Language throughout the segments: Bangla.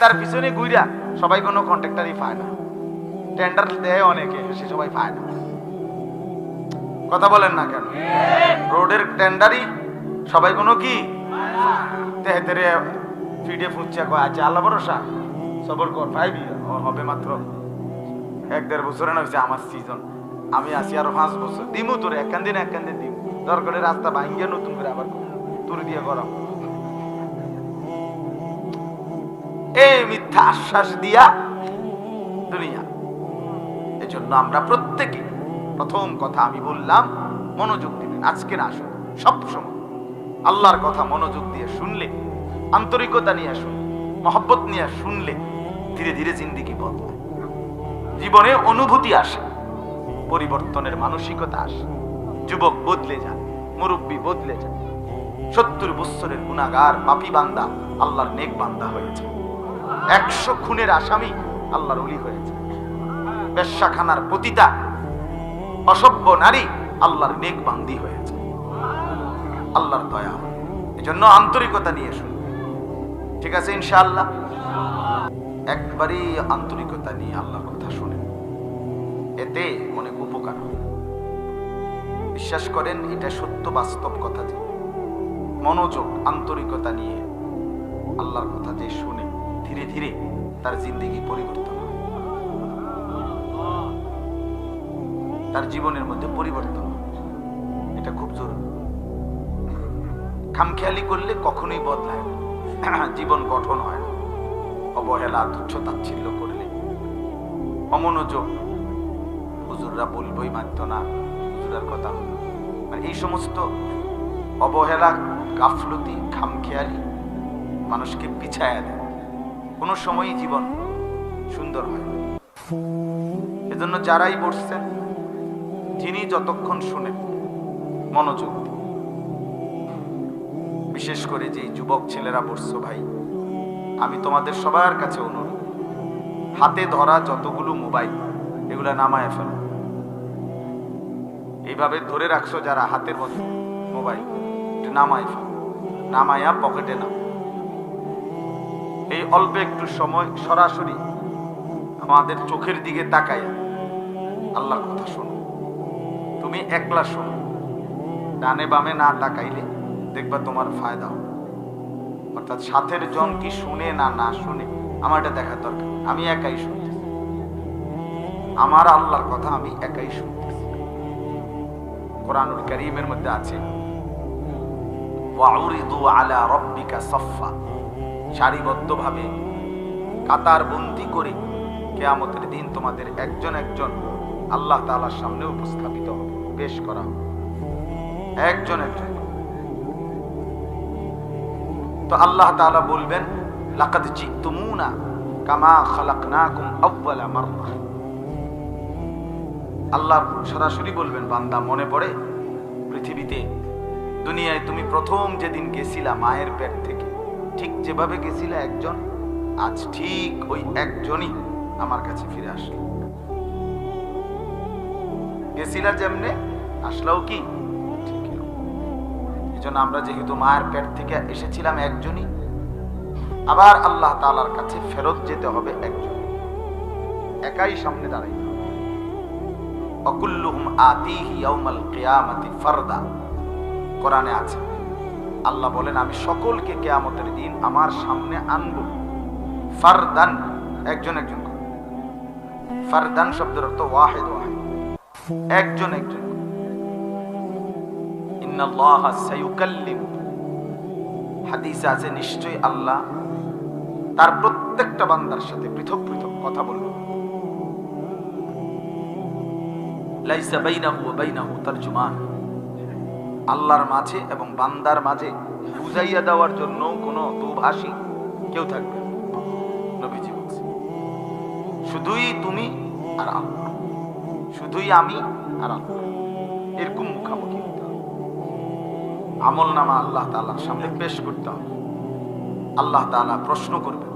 তার পিছনে ঘুরা সবাই কোনো কন্ট্রাক্টারই পায় না। টেন্ডার দেয় অনেকে, সে সবাই পায় না। কথা বলেন না কেন? রোডের টেন্ডারই সবাই কোনো কি? তেহে তেরে ফিডে ফুটছে কয় আচ্ছা আল্লাহ ভরসা? সবর কর, পাইবি? হবে মাত্র। এক দেড় বছরে না হয়েছে আমার সিজন আমি আছি আরও পাঁচ বছর। দিমু তোর, একখান দিন একখান দিন দিম। দরকারে রাস্তা ভাঙ্গিয়ে নতুন করে আবার তোর দিয়ে করাম মিথ্যা আশ্বাস দিয়া দুনিয়া। এজন্য আমরা প্রত্যেকে প্রথম কথা আমি বললাম, মনোযোগ দিবেন। আজকে না আসুন সব সময়। আল্লাহর কথা মনোযোগ দিয়ে শুনলে, আন্তরিকতা নিয়ে মহব্বত নিয়ে শুনলে ধীরে ধীরে জিন্দিগি বদলায়। জীবনে অনুভূতি আসে, পরিবর্তনের মানসিকতা আসে, যুবক বদলে যায়, মুরব্বী বদলে যায়। সত্তর বৎসরের গুণাগার পাপি বান্দা আল্লাহর নেক বান্দা হয়েছে একশো খুনের আসামি আল্লাহর অলি হয়েছে। বেশ্যাখানার পতিতা, অসভ্য নারী আল্লাহর নেক বান্দি হয়েছে। আল্লাহর দয়া। এজন্য আন্তরিকতা নিয়ে শুন ঠিক আছে, ইনশাআল্লাহ? একবারই আন্তরিকতা নিয়ে আল্লাহর কথা শুনেন। এতে অনেক উপকার হবে। বিশ্বাস করেন, এটা সত্য বাস্তব কথা যে। মনোযোগ, আন্তরিকতা নিয়ে আল্লাহর কথা যে শুনে ধীরে ধীরে তার জিন্দিগি পরিবর্তন তার জীবনের মধ্যে পরিবর্তন এটা খুব জরুরি। খামখেয়ালি করলে কখনোই বদলায় জীবন গঠন হয় না। অবহেলা, তুচ্ছ তাচ্ছিল্য করলে। অমনোযোগ। হুজুররা বলবই মানত না। হুজুরার কথা মানে এই সমস্ত অবহেলা, গাফলতি, খামখেয়ালি মানুষকে পিছায়া দেয়। কোনো সময়ই জীবন সুন্দর হয় এজন্য যারাই বসছেন, যিনি যতক্ষণ শুনেন, মনোযোগ বিশেষ করে যে যুবক ছেলেরা বসছো ভাই, আমি তোমাদের সবার কাছে অনুরোধ, হাতে ধরা যতগুলো মোবাইল, এগুলা নামায় ফেলো। এইভাবে ধরে রাখছো যারা হাতের মধ্যে মোবাইল, নামায় ফেলো। নামায়া পকেটে নাও। এই অল্প একটু সময় সরাসরি আমাদের চোখের দিকে তাকাইয়া আল্লাহর কথা শোনো। তুমি একলা শোনো। ডানে বামে না তাকাইলে দেখবা তোমার ফায়দা হবে। অর্থাৎ সাথের জন কি শুনে না না শুনে, আমার এটা দেখার দরকার আমি একাই শুনতেছি। আমার আল্লাহর কথা আমি একাই শুনতেছি। কোরআনুল করিমের মধ্যে আছে ওয়াউরিদু আলা রব্বিকা সফা সারিবদ্ধভাবে কাতার বন্দি করে কেয়ামতের দিন তোমাদের একজন একজন আল্লাহ তাআলার সামনে উপস্থাপিত হবে, পেশ করা হবে। একজন একজন। তো আল্লাহ তাআলা বলবেন, লাকাদ জিতুমুনা কামা আল্লাহ সরাসরি বলবেন, বান্দা, মনে পড়ে? পৃথিবীতে, দুনিয়ায় তুমি প্রথম যেদিন গেছিলা মায়ের পেট থেকে ঠিক যেভাবে গেছিলা একজন, আজ ঠিক ওই একজনই আমার কাছে ফিরে আসলো। গেছিলা যেমনে আসলাও কি? ঠিক এরকম। এই জন্য আমরা যেহেতু মায়ের পেট থেকে এসেছিলাম একজনই, আবার আল্লাহ তালার কাছে ফেরত যেতে হবে একজন। একাই সামনে দাঁড়াই অকুল্লুহুম আতিহি ইয়াউমাল কোরআনে আছে আল্লাহ বলেন, আমি সকলকে কেয়ামতের দিন আমার সামনে আনব। ফারদান, একজন একজন। ফারদান শব্দের অর্থ ওয়াহেদ ওয়াহেদ। একজন একজন আল্লাহ তার প্রত্যেকটা বান্দার সাথে পৃথক পৃথক কথা বলবেন বাইনাহু তারজুমান। আল্লাহর মাঝে এবং বান্দার মাঝে বুঝাইয়া দেওয়ার জন্য কোনো দুভাষী কেউ থাকবে নবীজি বলছে শুধুই তুমি আর শুধুই আমি আর এরকম মুখামুখি আমল নামা আল্লাহ তালার সামনে পেশ করতে হবে। আল্লাহ তাআলা প্রশ্ন করবেন,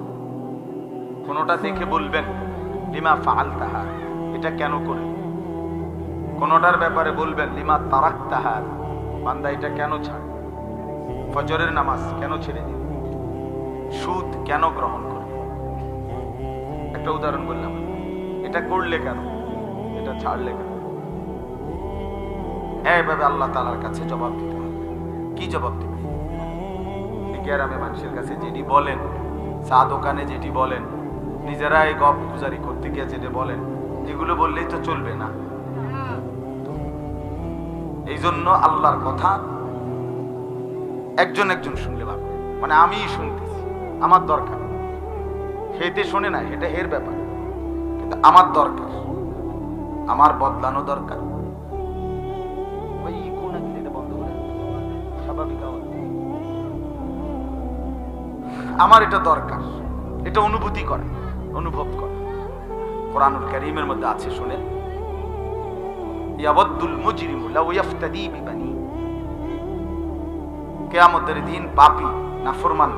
কোনোটা দেখে বলবেন, লিমা ফাল তাহার এটা কেন করে কোনোটার ব্যাপারে বলবেন, লিমা তারাক তাহার বান্দা এটা কেন ছাড়? ফজরের নামাজ কেন ছেড়ে দিল? সুদ কেন গ্রহণ করে একটা উদাহরণ বললাম। এটা করলে কেন? এটা ছাড়লে কেন? এইভাবে আল্লাহ তালার কাছে জবাব দিতে হবে। কি জবাব দিবে? গ্রামে মানুষের কাছে যেটি বলেন চা দোকানে যেটি বলেন, নিজেরাই গপ গুজারি করতে গিয়ে যেটা বলেন, এগুলো বললেই তো চলবে না। এই জন্য আল্লাহর কথা একজন একজন শুনলে ভাবে মানে আমিই শুনতেছি আমার দরকার হেতে শোনে না এটা এর ব্যাপার। কিন্তু আমার দরকার আমার বদলানো দরকার। আমার এটা দরকার। এটা অনুভূতি করে অনুভব করে। কোরআনুল কারীমের মধ্যে আছে শুনেন। ইয়াবদ্দুল মুজরিমু লাউ ইয়াফতাদি বিবানি। কিয়ামতের দিন পাপী, নাফরমান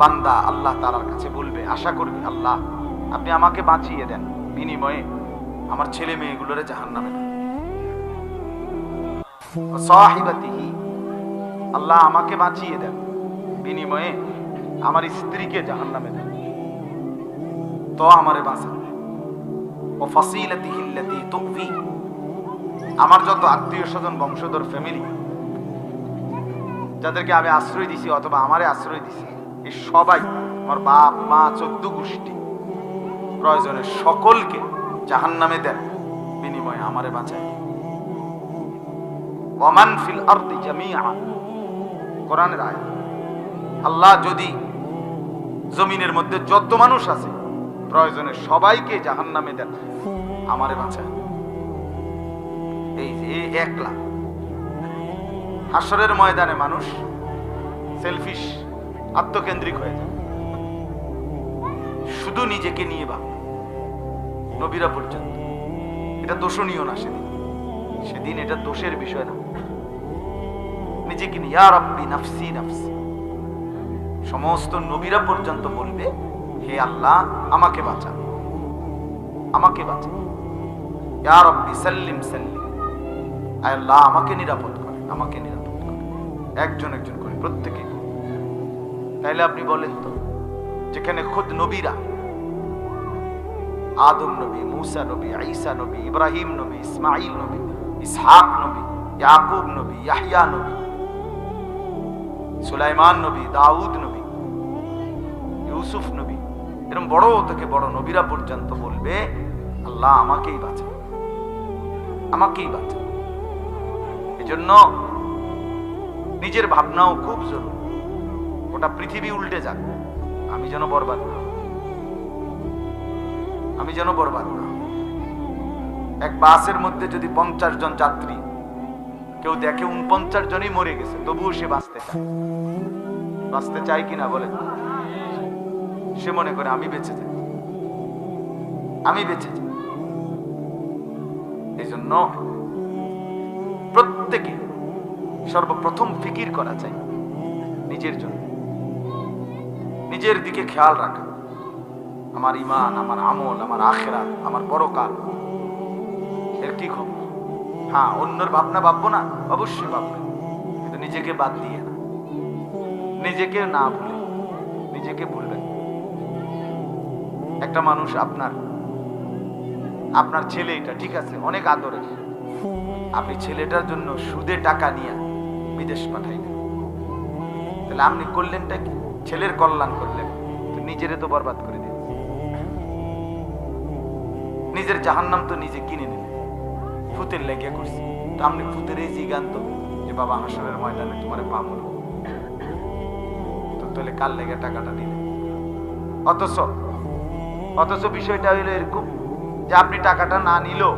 বান্দা আল্লাহ তাআলার কাছে বলবে, আশা করবে আল্লাহ, আপনি আমাকে বাঁচিয়ে দেন। বিনিময়ে আমার ছেলে মেয়েগুলোরে দেন সাহিবাতিহি, আল্লাহ আমাকে বাঁচিয়ে দেন। বিনিময়ে আমার স্ত্রীকে জাহান্নামে দেন তো আমারে বাঁচান ও ফাসিলাতিহি আল্লাতী তুকফি আমার যত আত্মীয় স্বজন, বংশধর ফ্যামিলি যাদেরকে আমি আশ্রয় দিছি অথবা আমারে আশ্রয় দিছি, এই সবাই আমার বাপ, মা, চোদ্দ গোষ্ঠী প্রয়োজনে সকলকে জাহান নামে দেন, বিনিময়ে আমারে বাঁচায়। ওমান ফিল আরদি জামিআ, কোরআনের আল্লাহ যদি জমিনের মধ্যে যত মানুষ আছে, প্রয়োজনে সবাইকে জাহান নামে দেন, আমারে বাঁচায়। এই হাসরের ময়দানে মানুষ সেলফিশ আত্মকেন্দ্রিক হয়ে যায়। শুধু নিজেকে নিয়ে ভাব, নবীরা পর্যন্ত। এটা দোষণীয় না সেদিন। সেদিন এটা দোষের বিষয় না। নিজেকে নিয়ে, ইয়া রব্বি নাফসি নাফসি। সমস্ত নবীরা পর্যন্ত বলবে, হে আল্লাহ, আমাকে বাঁচা। আমাকে বাঁচা। ইয়া রব্বি সাল্লিম সাল্লিম। আল্লাহ আমাকে নিরাপদ করে, আমাকে নিরাপদ করে। একজন একজন করে, প্রত্যেকে। তাইলে আপনি বলেন তো, যেখানে খুদ নবীরা, আদম নবী, মুসা নবী, ঈসা নবী, ইব্রাহিম নবী ইসমাইল নবী, ইসহাক নবী, ইয়াকুব নবী, ইয়াহইয়া নবী, সুলাইমান নবী, দাউদ নবী, ইউসুফ নবী এরকম বড় থেকে বড় নবীরা পর্যন্ত বলবে, আল্লাহ আমাকেই বাঁচা আমাকেই বাঁচা এজন্য নিজের ভাবনাও খুব জরুরি। ওটা পৃথিবী উল্টে যাক। আমি যেন বরবাদ না আমি যেন বরবাদ না এক বাসের মধ্যে যদি পঞ্চাশ জন যাত্রী, কেউ দেখে উনপঞ্চাশ জনই মরে গেছে, তবুও সে বাঁচতে বাঁচতে চায় কিনা বলে সে মনে করে, আমি বেঁচে যাই। আমি বেঁচে যাই। এই জন্য প্রত্যেকে সর্বপ্রথম ফিকির করা চাই নিজের জন্য। নিজের দিকে খেয়াল রাখা। আমার ইমান আমার আমল, আমার আখেরাত, আমার পরকাল, এর কি খবর হ্যাঁ অন্যর ভাবনা ভাববো না, অবশ্যই ভাববে। কিন্তু নিজেকে বাদ দিয়ে না। নিজেকে না ভুলে, নিজেকে ভুলবেন একটা মানুষ আপনার আপনার ছেলে এটা, ঠিক আছে, অনেক আদরের। আপনি ছেলেটার জন্য সুদে টাকা নিয়ে বিদেশ পাঠাইলেন। তাহলে আপনি করলেনটা কি? ছেলের কল্যাণ করলেন। তো নিজেরে তো বরবাদ করে দিলেন। নিজের জাহান্নাম তো নিজে কিনে নিলেন। ফুতের লেগে করছি। তো আপনি ফুতের এই জিগান তো যে বাবা হাসরের ময়দানে তোমার পাবো তো তাহলে কার লেগে টাকাটা দিলেন? অথচ অথচ বিষয়টা হইল এরকম যে আপনি টাকাটা না নিলেও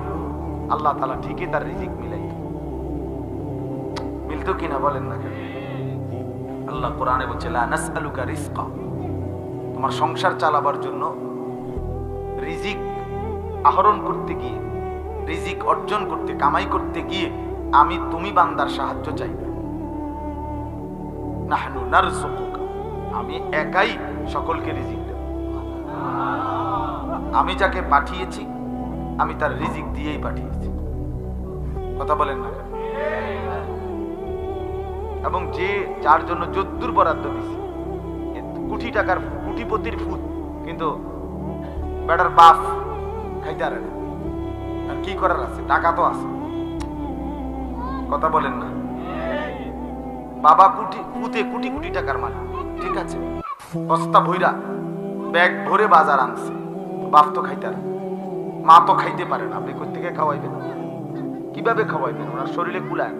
আল্লাহ তালা ঠিকই তার রিজিক মিলাইত। মিলতো কিনা বলেন না আল্লাহ কোরআনে বলছে তোমার সংসার চালাবার জন্য রিজিক আহরণ করতে গিয়ে, রিজিক অর্জন করতে, কামাই করতে গিয়ে আমি তুমি বান্দার সাহায্য চাই। না আমি একাই সকলকে রিজিক দেব। আমি যাকে পাঠিয়েছি আমি তার রিজিক দিয়েই পাঠিয়েছি। কথা বলেন না এবং যে যার জন্য যদ্দুর বরাদ্দ দিছি কোটি টাকার কোটিপতির ফুট কিন্তু বেটার বাপ খাইতে আর কি করার আছে? টাকা তো আছে। কথা বলেন না। বাবা কুটি কুতে কোটি কোটি টাকার মালিক। ঠিক আছে? বস্তা ভইরা, ব্যাগ ভরে বাজার আনছে। বাপ তো খাইতে না। মা তো খাইতে পারে না, আপনি কোথেকে খাওয়াইবেন? কীভাবে খাওয়াইবেন? ওনার শরীরে কুলায়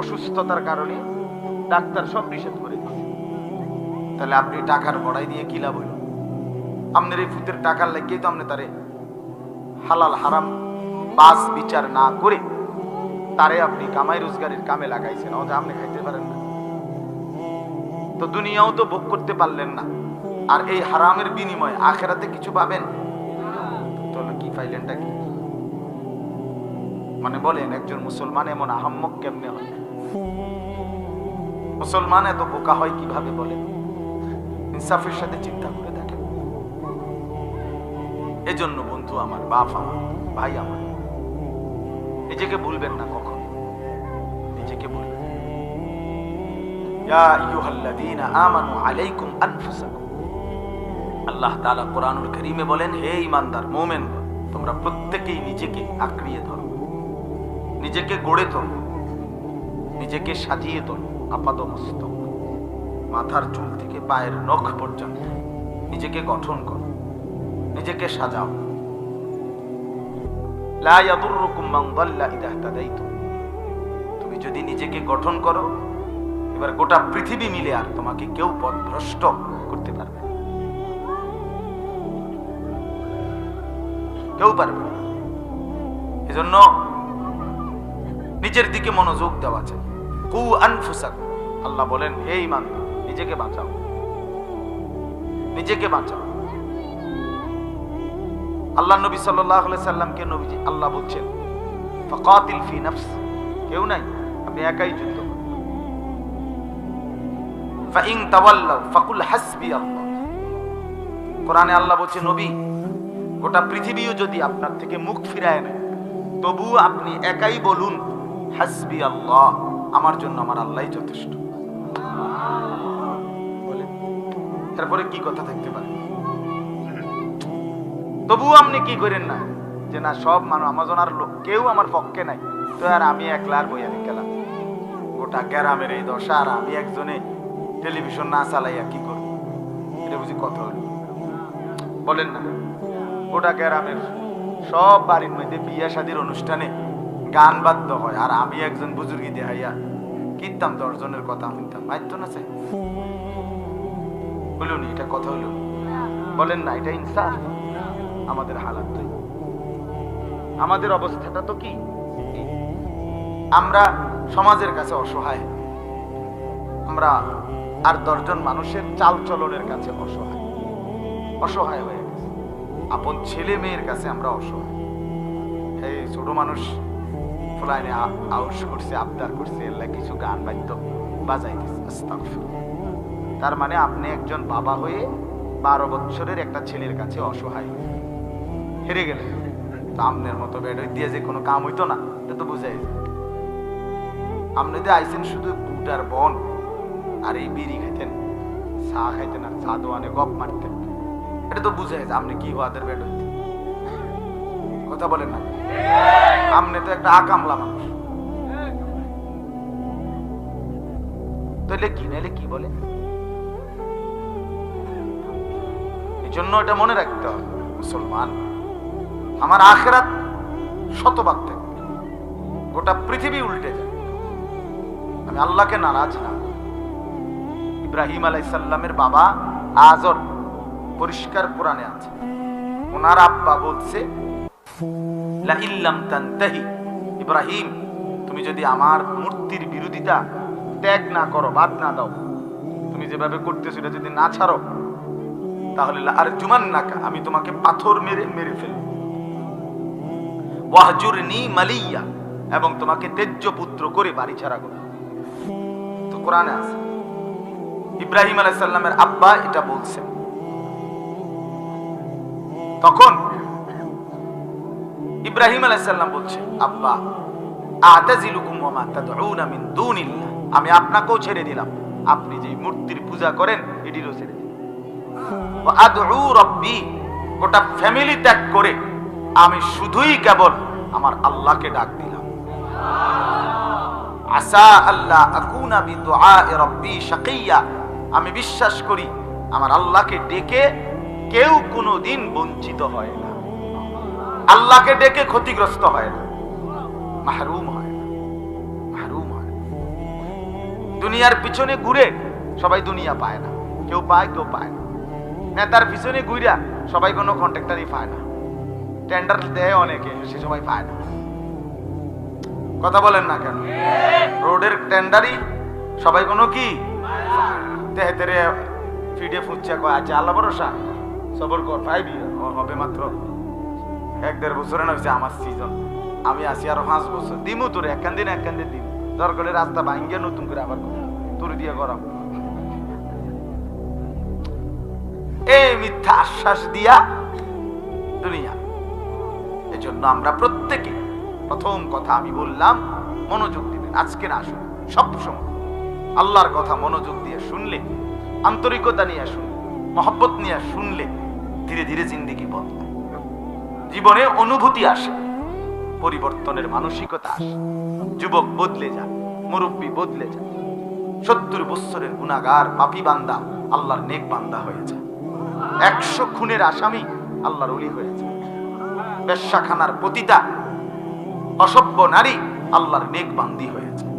অসুস্থতার কারণে ডাক্তার সব নিষেধ করে তাহলে আপনি টাকার বড়াই দিয়ে কি লাভ হইল? আপনার এই ফুতের টাকার লাগিয়ে তো আপনি তারে হালাল, হারাম বাস বিচার না করে তারে আপনি কামাই রোজগারের কামে লাগাইছেন অথবা আপনি খাইতে পারেন না। তো দুনিয়াও তো ভোগ করতে পারলেন না। আর এই হারামের বিনিময়ে আখেরাতে কিছু পাবেন? তাহলে কি পাইলেনটা কি? মানে বলেন, একজন মুসলমান এমন আহাম্মক কেমনে হয়? মুসলমান এত বোকা হয় কীভাবে বলেন? ইনসাফের সাথে চিন্তা করে দেখেন। এজন্য বন্ধু আমার, বাপ আমার, ভাই আমার, নিজেকে ভুলবেন না কখন। নিজেকে ভুলবেন। ইয়া আইয়ুহাল্লাযীনা আমানু আলাইকুম আনফুসাকুম। আল্লাহ তাআলা কোরআনুল কারীমে বলেন, হে ঈমানদার, মুমিন, তোমরা প্রত্যেকেই নিজেকে আঁকড়িয়ে ধরো। নিজেকে গড়ে তোলো। নিজেকে সাজিয়ে তোলো, আপাদমস্তক। মাথার চুল থেকে পায়ের নখ পর্যন্ত নিজেকে গঠন করো। নিজেকে সাজাও। তুমি যদি নিজেকে গঠন করো, এবার গোটা পৃথিবী মিলে আর তোমাকে কেউ পথ ভ্রষ্ট করতে পারবে কেউ পারবে এজন্য নিজের দিকে মনোযোগ দেওয়া চাই কু আনফুসাক আল্লাহ বলেন, হে ইমান নিজেকে বাঁচাও। নিজেকে বাঁচাও। আল্লাহ নবী আলাইহি সাল্লামকে নবীজি, আল্লাহ বলছেন, ফাকাতিল ফি নাফস। কেউ নাই, আপনি একাই যুদ্ধ তাওয়াল্লাউ, ফাকুল হাসবি আল্লাহ। কোরআনে আল্লাহ বলছে, নবী গোটা পৃথিবীও যদি আপনার থেকে মুখ ফিরায় নেয় তবু আপনি একাই বলুন, হাসবি আল্লাহ, আমার জন্য আমার আল্লাহই যথেষ্ট। তারপরে কি কথা থাকতে পারে? তবুও আপনি কি করেন না? যে না, সব মানুষ, আমাজনার লোক, কেউ আমার পক্ষে নাই। তো আর আমি একলার আর বইয়া গেলাম গোটা গ্রামের এই দশা, আর আমি একজনে টেলিভিশন না চালাইয়া কি করব? এটা বুঝি কথা বলেন না। গোটা গ্রামের সব বাড়ির মধ্যে বিয়ে শাদির অনুষ্ঠানে গান বাদ্য হয়। আর আমি একজন বুজুর্গি দেখাইয়া কিনতাম দশজনের কথা শুনতাম। মাইতো না সে? হইল নি, এটা কথা হইল বলেন না, এটা ইনসাফ? আমাদের হালাত তো আমাদের অবস্থাটা তো কি? আমরা সমাজের কাছে অসহায়। আমরা আর দশজন মানুষের চাল চলনের কাছে অসহায়। অসহায় হয়ে আপন ছেলে মেয়ের কাছে আমরা অসহায়। এই ছোট মানুষ ফুলাইনে আউস করছে, আবদার করছে, এল্লা কিছু গান বাদ্য বাজাইতেছে। তার মানে আপনি একজন বাবা হয়ে বারো বছরের একটা ছেলের কাছে অসহায়। হেরে গেলেন। তো আমনের মতো বেড দিয়ে যে কোনো কাম হইতো না, এটা তো বুঝাই আপনি যে আইছেন শুধু দুটার বন, আর এই বিড়ি খাইতেন, চা খাইতেন আর চা দোয়ানে গপ মারতেন। এটা তো বুঝে যায় আপনি কি ওয়াদের বেড কথা বলেন না। আপনি তো একটা আকামলা মানুষ। তাহলে কি, নাইলে কি বলে? এই জন্য এটা মনে রাখতে হবে, মুসলমান। আমার আখেরাত শতভাগ থাকবে। গোটা পৃথিবী উল্টে যায় আমি আল্লাহকে নারাজ না। ইব্রাহিম আলাইসাল্লামের বাবা আজর পরিষ্কার কোরআনে আছে। ওনার আব্বা বলছে ইব্রাহিম, তুমি যদি আমার মূর্তির বিরোধিতা ত্যাগ না করো, বাদ না দাও, তুমি যেভাবে করতেছো এটা যদি না ছাড়ো, তাহলে আর জুমান নাকা আমি তোমাকে পাথর মেরে মেরে ফেলব। ওয়াহজুরনি মালিয়া, এবং তোমাকে তেজ্য পুত্র করে বাড়ি ছাড়া করব। তো কোরআনে আছে। ইব্রাহিম আলাইসাল্লামের আব্বা এটা বলছেন। তখন ইব্রাহিম আলাইসাল্লাম বলছে, আব্বা আমি আপনাকেও ছেড়ে দিলাম। আপনি যে মূর্তির পূজা করেন, এটিরও ছেড়ে রাব্বি, গোটা ফ্যামিলি ত্যাগ করে আমি শুধুই কেবল আমার আল্লাহকে ডাক দিলাম। আসা আল্লাহ আমি বিশ্বাস করি, আমার আল্লাহকে ডেকে কেউ কোনোদিন বঞ্চিত হয় না। আল্লাহকে ডেকে ক্ষতিগ্রস্ত হয় না। মাহরুম হয় না। মাহরুম হয়। দুনিয়ার পিছনে ঘুরে সবাই দুনিয়া পায় না। কেউ পায় কেউ পায় না। নেতার পিছনে ঘুরিয়া সবাই কোনো কন্ট্রাক্টারই পায় না। টেন্ডার দেয় অনেকে, সে সবাই পায় না। কথা বলেন না কেন? রোডের টেন্ডারই সবাই কোনো কি? তেহে তেরে ফিডে ফুটছে কয় আচ্ছা আল্লাহ ভরসা? সবর কর, পাইবি? ও হবে মাত্র। এক দেড় বছরে না হয়েছে আমার সিজন আমি আছি আরও পাঁচ বছর। দিমু তোর একখান দিন একখান দিন দিম। হলে রাস্তা ভাঙ্গিয়ে নতুন করে আবার তোর দিয়ে করাম এই মিথ্যা আশ্বাস দিয়া দুনিয়া। এজন্য আমরা প্রত্যেকে প্রথম কথা আমি বললাম, মনোযোগ দিবেন। আজকে না আসুন সব সময় আল্লাহর কথা মনোযোগ দিয়ে শুনলে, আন্তরিকতা নিয়ে শুনলে, মহব্বত নিয়ে শুনলে ধীরে ধীরে জিন্দিগি বদলায় জীবনে অনুভূতি আসে, পরিবর্তনের মানসিকতা আসে, যুবক বদলে যায়, মুরব্বী বদলে যায়, সত্তর বৎসরের গুণাগার পাপি বান্দা আল্লাহর নেক বান্দা হয়ে যায়। একশো খুনের আসামি আল্লাহর অলি হয়ে যায়। বেশ্যাখানার পতিতা, অসভ্য নারী আল্লাহর নেক বান্দি হয়ে যায়।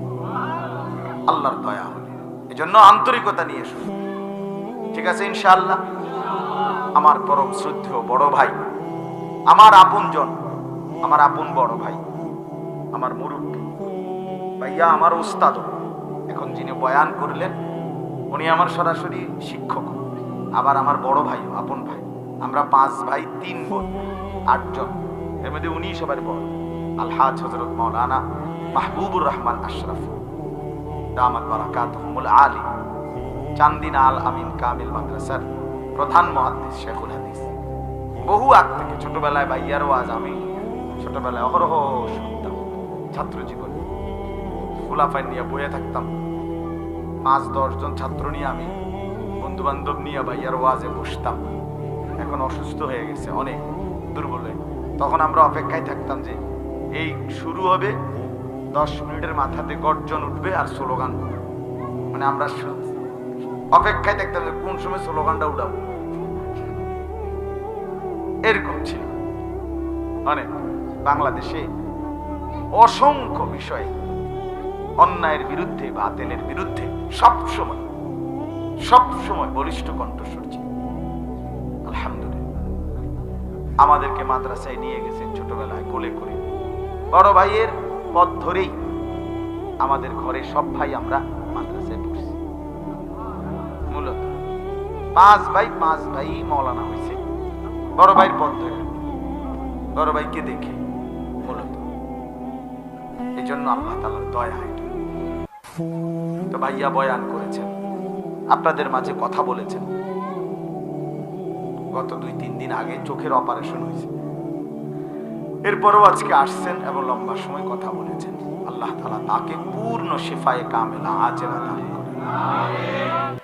আল্লাহর দয়া হলে। এজন্য আন্তরিকতা নিয়ে শুনুন। ঠিক আছে, ইনশাআল্লাহ? আমার পরম শ্রদ্ধেয় বড় ভাই, আমার আপনজন, আমার আপন বড় ভাই, আমার মুরব্বী, ভাইয়া, আমার উস্তাদ। এখন যিনি বয়ান করলেন, উনি আমার সরাসরি শিক্ষক, আবার আমার বড় ভাই, আপন ভাই। আমরা পাঁচ ভাই, তিন বোন, আটজন। এর মধ্যে উনি সবার বড়। আলহাজ হজরত মৌলানা মাহবুবুর রহমান আশরাফ। দামাত বারাকাতুহুমুল আলী। চান্দিনা আল আমিন কামিল মাদ্রাসার প্রধান মহাদ্দিস শেখুল হাদিস। বহু আগ থেকে ছোটবেলায় ভাইয়ার ওয়াজ আমি ছোটবেলায় অহরহ শুনতাম ছাত্র জীবনে। ফুলাফাই নিয়ে বয়ে থাকতাম। পাঁচ দশজন ছাত্র নিয়ে আমি বন্ধু বান্ধব নিয়ে ভাইয়ার ওয়াজে বসতাম। এখন অসুস্থ হয়ে গেছে, অনেক দুর্বল হয়ে। তখন আমরা অপেক্ষায় থাকতাম যে, এই শুরু হবে, দশ মিনিটের মাথাতে গর্জন উঠবে আর স্লোগান। মানে আমরা অপেক্ষায় থাকতাম যে কোন সময় স্লোগানটা উঠাবো। এরকম ছিল। অনেক বাংলাদেশে অসংখ্য বিষয় অন্যায়ের বিরুদ্ধে বাতিলের বিরুদ্ধে সব সময় সব সময় বলিষ্ঠ কণ্ঠস্বর ছিল। আলহামদুলিল্লাহ। আমাদেরকে মাদ্রাসায় নিয়ে গেছেন ছোটবেলায় কোলে করে। বড় ভাইয়ের পথ ধরেই আমাদের ঘরে সব ভাই আমরা পাঁচ ভাই পাঁচ ভাই মৌলানা হয়েছে। বড় ভাইয়ের পথ ধরে। বড় ভাইকে দেখে মূলত। এই জন্য আল্লাহ তালার দয়া এটা তো ভাইয়া বয়ান করেছেন। আপনাদের মাঝে কথা বলেছেন। গত দুই, তিন দিন আগে চোখের অপারেশন হয়েছে। এরপরও আজকে আসছেন এবং লম্বা সময় কথা বলেছেন। আল্লাহ তালা তাকে পূর্ণ শেফায়ে কামেলা আজেরা দান করেন।